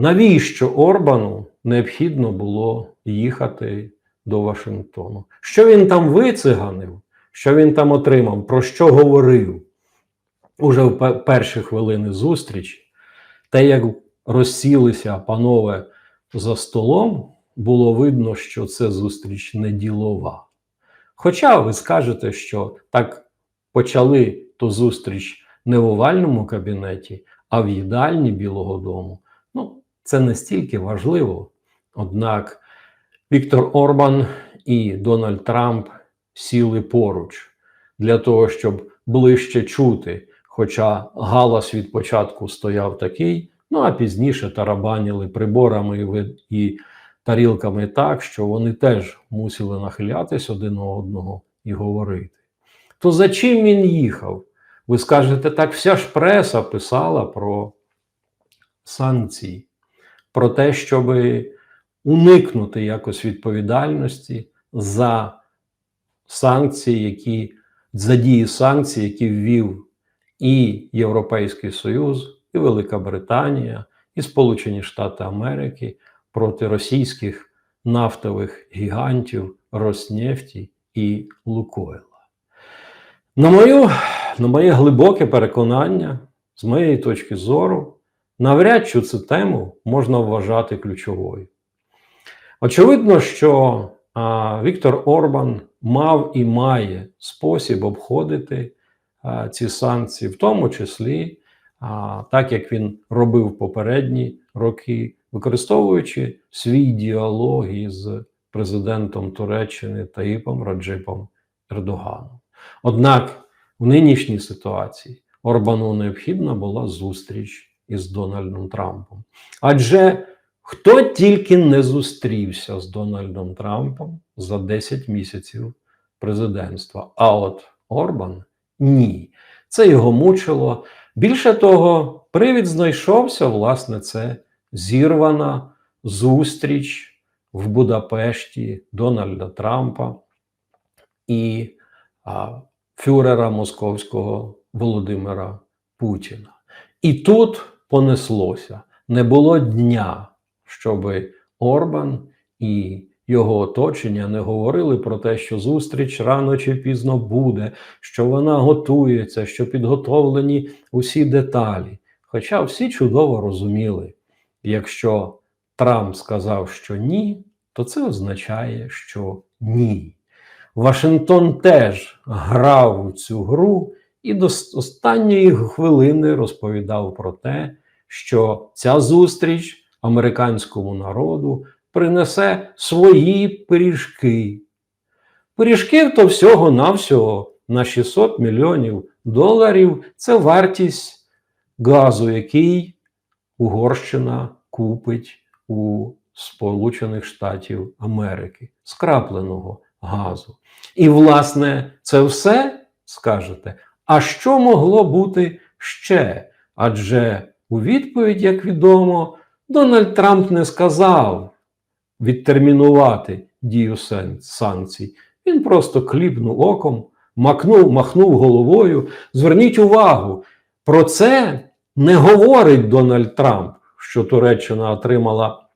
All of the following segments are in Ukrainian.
навіщо Орбану необхідно було їхати до Вашингтону? Що він там вициганив? Що він там отримав? Про що говорив? Уже в перші хвилини зустрічі, те, як розсілися панове за столом, було видно, що це зустріч не ділова. Хоча ви скажете, що так почали ту зустріч не в овальному кабінеті, а в їдальні Білого Дому. Ну, це не стільки важливо. Однак Віктор Орбан і Дональд Трамп сіли поруч для того, щоб ближче чути. Хоча галас від початку стояв такий, ну а пізніше тарабаніли приборами і, тарілками так, що вони теж мусили нахилятись один до одного і говорити. То за чим він їхав? Ви скажете, так вся ж преса писала про санкції, про те, щоб уникнути якось відповідальності за санкції, які за дії санкцій, які ввів і Європейський Союз, і Велика Британія, і Сполучені Штати Америки проти російських нафтових гігантів Роснефті і Лукойла. На, мою, на моє глибоке переконання, з моєї точки зору, навряд чи цю тему можна вважати ключовою. Очевидно, що а, Віктор Орбан мав і має спосіб обходити а, ці санкції, в тому числі, а, так як він робив попередні роки, використовуючи свій діалог із президентом Туреччини Таїпом Раджипом Ердоганом. Однак в нинішній ситуації Орбану необхідна була зустріч із Дональдом Трампом. Адже хто тільки не зустрівся з Дональдом Трампом за 10 місяців президентства, а от Орбан ні. Це його мучило. Більше того, привід знайшовся, власне, це зірвана зустріч в Будапешті Дональда Трампа і а, фюрера московського Володимира Путіна. І тут понеслося. Не було дня, щоб Орбан і його оточення не говорили про те, що зустріч рано чи пізно буде, що вона готується, що підготовлені усі деталі. Хоча всі чудово розуміли, якщо Трамп сказав, що ні, то це означає, що ні. Вашингтон теж грав у цю гру і до останньої хвилини розповідав про те, що ця зустріч американському народу принесе свої пиріжки. Пиріжків то всього-навсього на 600 мільйонів доларів це вартість газу, який Угорщина купить у Сполучених Штатів Америки, скрапленого газу. І, власне, це все скажете. А що могло бути ще? Адже у відповідь, як відомо, Дональд Трамп не сказав відтермінувати дію санкцій. Він просто кліпнув оком, макнув, махнув головою. Зверніть увагу, про це не говорить Дональд Трамп, що Туреччина отримала,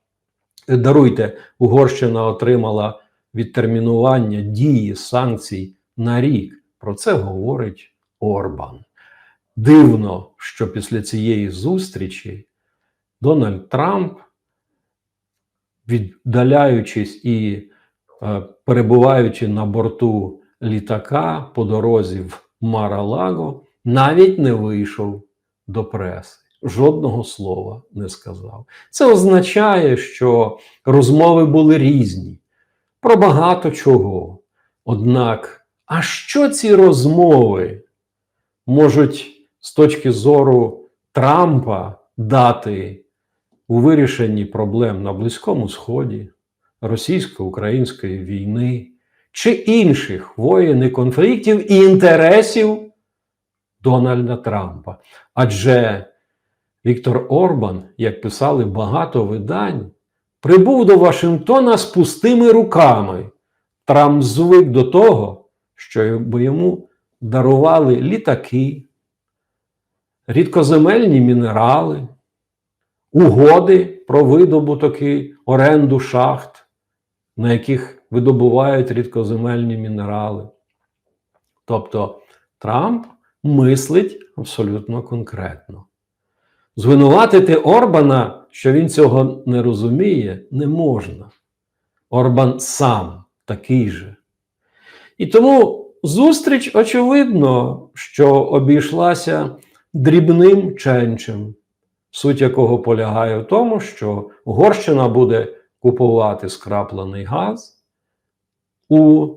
даруйте, Угорщина отримала відтермінування дії санкцій на рік. Про це говорить Орбан. Дивно, що після цієї зустрічі Дональд Трамп, віддаляючись і е, перебуваючи на борту літака по дорозі в Мара-Лаго, навіть не вийшов до преси. Жодного слова не сказав. Це означає, що розмови були різні про багато чого. Однак, а що ці розмови можуть з точки зору Трампа дати у вирішенні проблем на Близькому Сході, російсько-української війни чи інших воєн і конфліктів і інтересів Дональда Трампа? Адже Віктор Орбан, як писали багато видань, прибув до Вашингтона з пустими руками. Трамп звик до того, що йому дарували літаки, рідкоземельні мінерали, угоди про видобуток і оренду шахт, на яких видобувають рідкоземельні мінерали. Тобто Трамп мислить абсолютно конкретно. Звинуватити Орбана, що він цього не розуміє, не можна. Орбан сам такий же. І тому зустріч, очевидно, що обійшлася дрібним ченчем, суть якого полягає в тому, що Угорщина буде купувати скраплений газ у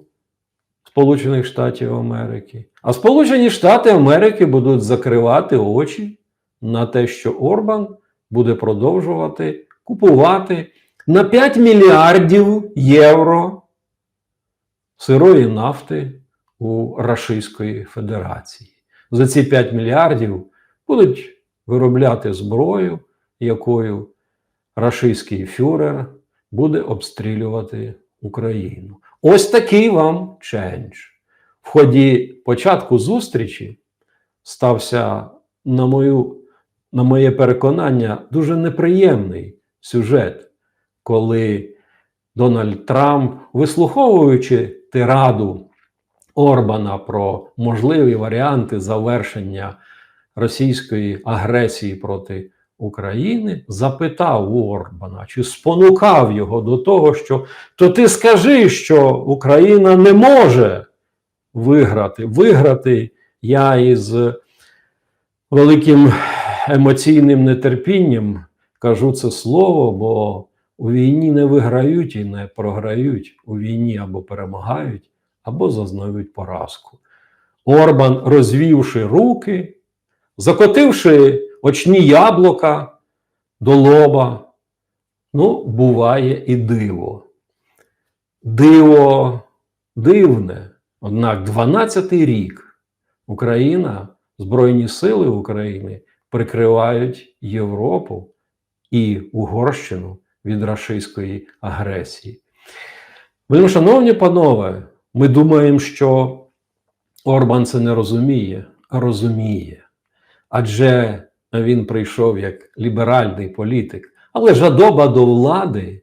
Сполучених Штатів Америки, а Сполучені Штати Америки будуть закривати очі на те, що Орбан буде продовжувати купувати на 5 мільярдів євро сирої нафти у Рашистської Федерації. За ці 5 мільярдів будуть виробляти зброю, якою рашистський фюрер буде обстрілювати Україну. Ось такий вам чендж. В ході початку зустрічі стався, на, мою, на моє переконання, дуже неприємний сюжет, коли Дональд Трамп, вислуховуючи тираду Орбана про можливі варіанти завершення російської агресії проти України, запитав у Орбана, чи спонукав його до того, що то ти скажи, що Україна не може виграти. Виграти я із великим емоційним нетерпінням кажу це слово, бо у війні не виграють і не програють. У війні або перемагають, або зазнають поразку. Орбан, розвівши руки, закотивши очні яблука до лоба, ну, буває і диво. Диво дивне. Однак 12-й рік Україна, Збройні сили України прикривають Європу і Угорщину від рашистської агресії. Вельми, шановні панове, ми думаємо, що Орбан це не розуміє, а розуміє. Адже він прийшов як ліберальний політик, але жадоба до влади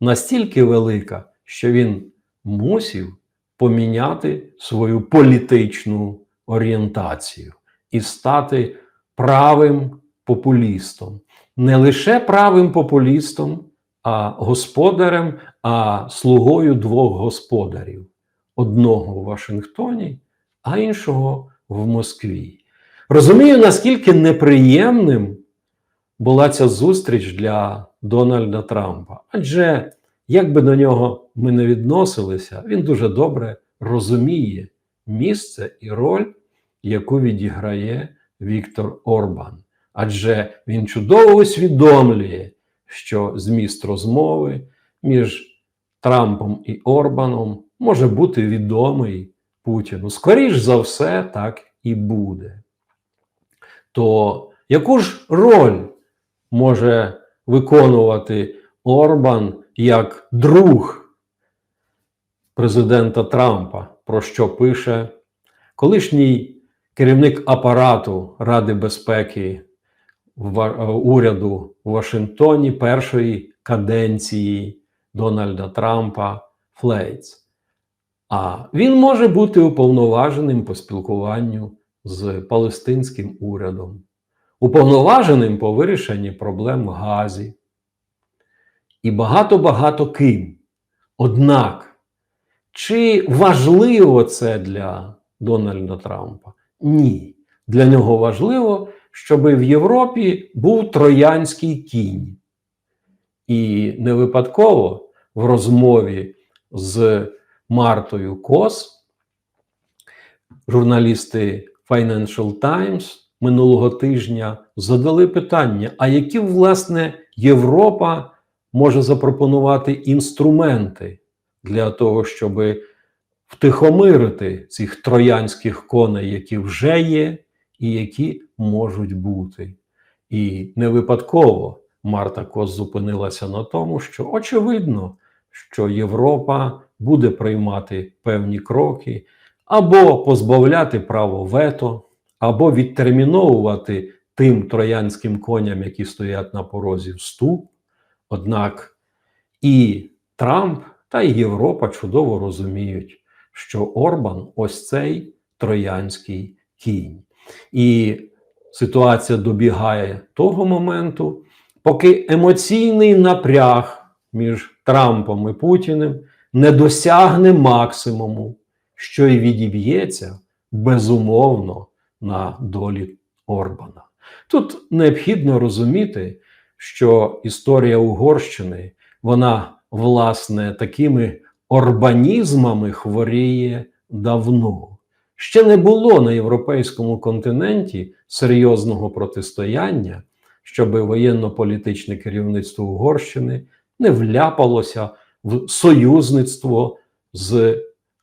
настільки велика, що він мусив поміняти свою політичну орієнтацію і стати правим популістом. Не лише правим популістом, а господарем, а слугою двох господарів: одного в Вашингтоні, а іншого в Москві. Розумію, наскільки неприємним була ця зустріч для Дональда Трампа. Адже як би до нього ми не відносилися, він дуже добре розуміє місце і роль, яку відіграє Віктор Орбан. Адже він чудово усвідомлює, що зміст розмови між Трампом і Орбаном може бути відомий Путіну. Скоріш за все, так і буде. То яку ж роль може виконувати Орбан як друг президента Трампа, про що пише колишній керівник апарату Ради безпеки уряду в Вашингтоні першої каденції Дональда Трампа Флейц. А він може бути уповноваженим по спілкуванню з палестинським урядом, уповноваженим по вирішенні проблем в Газі і багато-багато ким. Однак, чи важливо це для Дональда Трампа? Ні. Для нього важливо, щоб в Європі був троянський кінь. І не випадково в розмові з Мартою Кос журналісти Financial Times минулого тижня задали питання: а які, власне, Європа може запропонувати інструменти для того, щоб втихомирити цих троянських коней, які вже є, і які можуть бути. І не випадково Марта Кос зупинилася на тому, що очевидно, що Європа буде приймати певні кроки або позбавляти право вето, або відтерміновувати тим троянським коням, які стоять на порозі вступ, Однак і Трамп та й Європа чудово розуміють, що Орбан ось цей троянський кінь. І ситуація добігає того моменту, поки емоційний напряг між Трампом і Путіним не досягне максимуму, що й відіб'ється безумовно на долі Орбана. Тут необхідно розуміти, що історія Угорщини, вона, власне, такими орбанізмами хворіє давно. Ще не було на європейському континенті серйозного протистояння, щоб воєнно-політичне керівництво Угорщини не вляпалося в союзництво з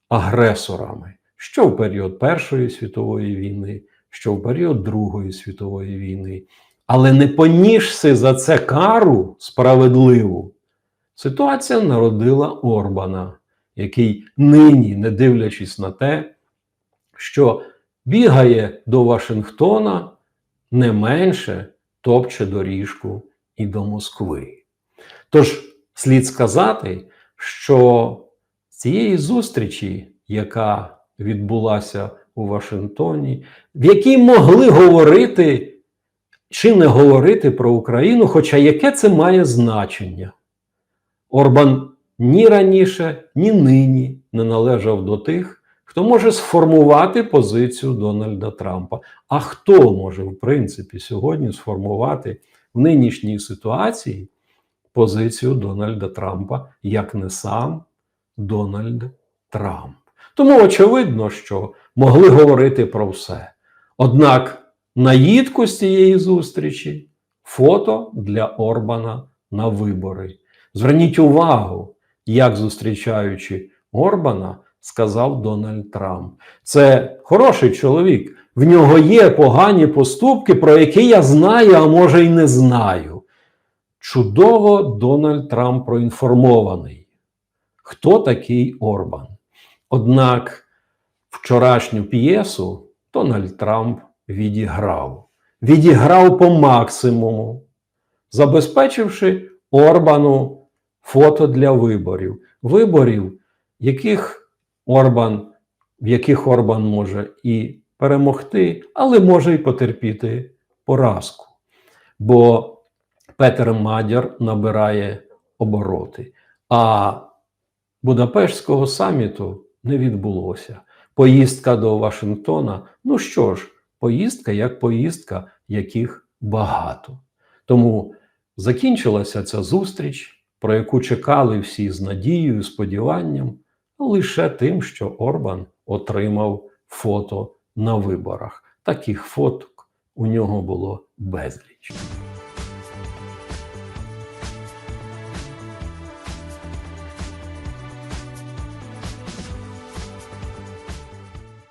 агресорами, що в період Першої світової війни, що в період Другої світової війни. Але не понісши за це кару справедливу, ситуація народила Орбана, який нині, не дивлячись на те, що бігає до Вашингтона не менше топче доріжку і до Москви. Тож слід сказати, що цієї зустрічі, яка відбулася у Вашингтоні, в якій могли говорити чи не говорити про Україну, хоча яке це має значення? Орбан ні раніше, ні нині не належав до тих, хто може сформувати позицію Дональда Трампа. А хто може, в принципі, сьогодні сформувати в нинішній ситуації позицію Дональда Трампа, як не сам Дональд Трамп? Тому очевидно, що могли говорити про все. Однак наїдку з цієї зустрічі фото для Орбана на вибори. Зверніть увагу, як зустрічаючи Орбана, сказав Дональд Трамп. Це хороший чоловік. В нього є погані поступки, про які я знаю, а може й не знаю. Чудово Дональд Трамп проінформований. Хто такий Орбан? Однак вчорашню п'єсу Дональд Трамп відіграв. Відіграв по максимуму, забезпечивши Орбану фото для виборів. Виборів, яких Орбан, в яких Орбан може і перемогти, але може і потерпіти поразку. Бо Петер Мадяр набирає обороти. А Будапештського саміту не відбулося. Поїздка до Вашингтона, ну що ж, поїздка як поїздка, яких багато. Тому закінчилася ця зустріч, про яку чекали всі з надією, сподіванням, лише тим, що Орбан отримав фото на виборах. Таких фоток у нього було безліч.